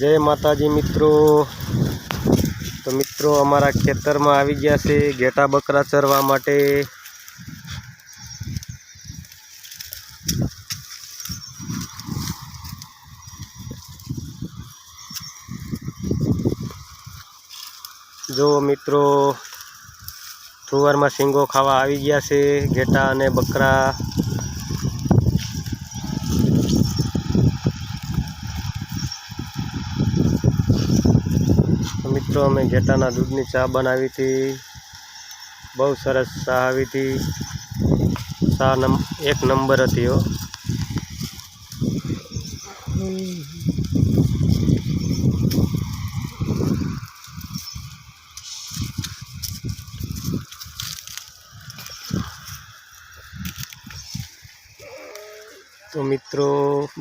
જય માતાજી મિત્રો. તો મિત્રો અમારા ખેતરમાં આવી ગયા છે ઘેટા બકરા ચરવા માટે. જો મિત્રો થુવારમાં શીંગો ખાવા આવી ગયા છે ઘેટા અને બકરા. મિત્રો, અમે ઘેટાના દૂધની ચા બનાવી હતી. બહુ સરસ ચા આવી હતી. ચા નમ, એક નંબર હતી હો. તો મિત્રો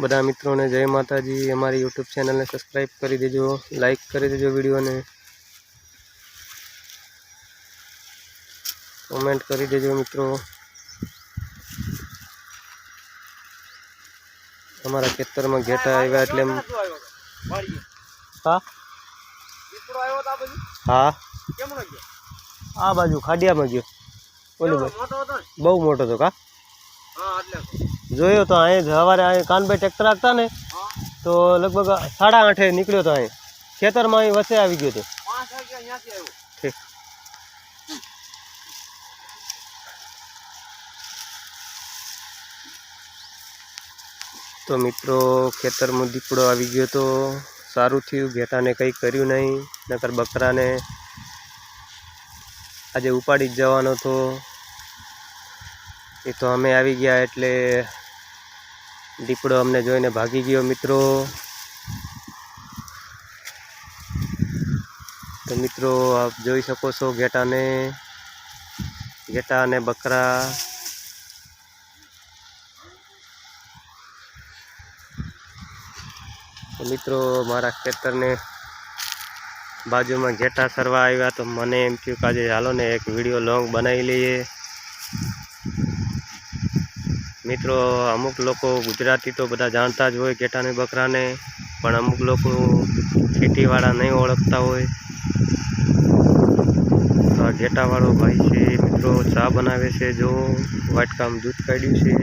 બધા મિત્રોને જય માતાજી. અમારી યુટ્યુબ ચેનલને સબસ્ક્રાઈબ કરી દેજો લાઈક કરી દેજો વિડીયોને. કોમેન્ટ કરી દેજો મિત્રો. અમારા ખેતરમાં ઘેટા આવ્યા એટલે હા? હા. આ બાજુ ખાડિયામાં ગયો. ઓલું બહુ મોટો હતો કા? જોયો તો અહીં સવારે અહીં કાનભાઈ ટ્રેક્ટર રાખતા ને તો લગભગ સાડા આઠે નીકળ્યો તો અહીં. ખેતરમાં અહીં વચ્ચે આવી ગયો તો. ઠીક. તો મિત્રો ખેતરમાં દીપડો આવી ગયો તો સારું થયું. ઘેટાને કંઈ કર્યું નહીં નકર બકરાને આજે ઉપાડી જ જવાનો હતો એ તો અમે આવી ગયા એટલે દીપડો અમને જોઈને ભાગી ગયો મિત્રો. તો મિત્રો, આપ જોઈ શકો છો ઘેટાને ઘેટા અને બકરા મિત્રો, મારા ખેતરને બાજુમાં ઘેટા સરવા આવ્યા તો મને એમ થયું કે આજે હાલો ને એક વીડિયો લોંગ બનાવી લઈએ. મિત્રો, અમુક લોકો ગુજરાતી તો બધા જાણતા જ હોય ઘેટાને બકરાને, પણ અમુક લોકો સિટીવાળા નહીં ઓળખતા હોય. તો આ ઘેટાવાળો ભાઈ છે, મિત્રો, ચા બનાવે છે, જો વાટકામ દૂધ કાઢ્યું છે.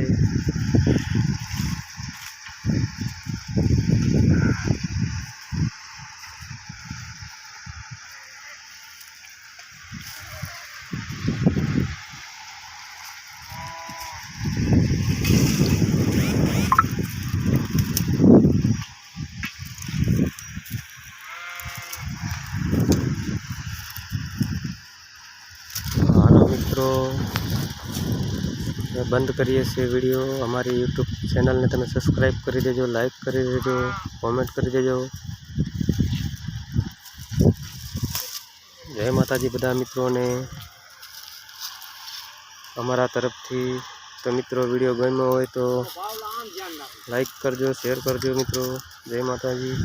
બંધ કરીએ છીએ વીડિયો અમારી યુટ્યુબ ચેનલને તમે સબસ્ક્રાઈબ કરી દેજો લાઈક કરી દેજો કોમેન્ટ કરી દેજો જય માતાજી બધા મિત્રોને અમારા તરફથી તો મિત્રો વીડિયો ગમ્યો હોય તો લાઈક કરજો શેર કરજો મિત્રો. જય માતાજી.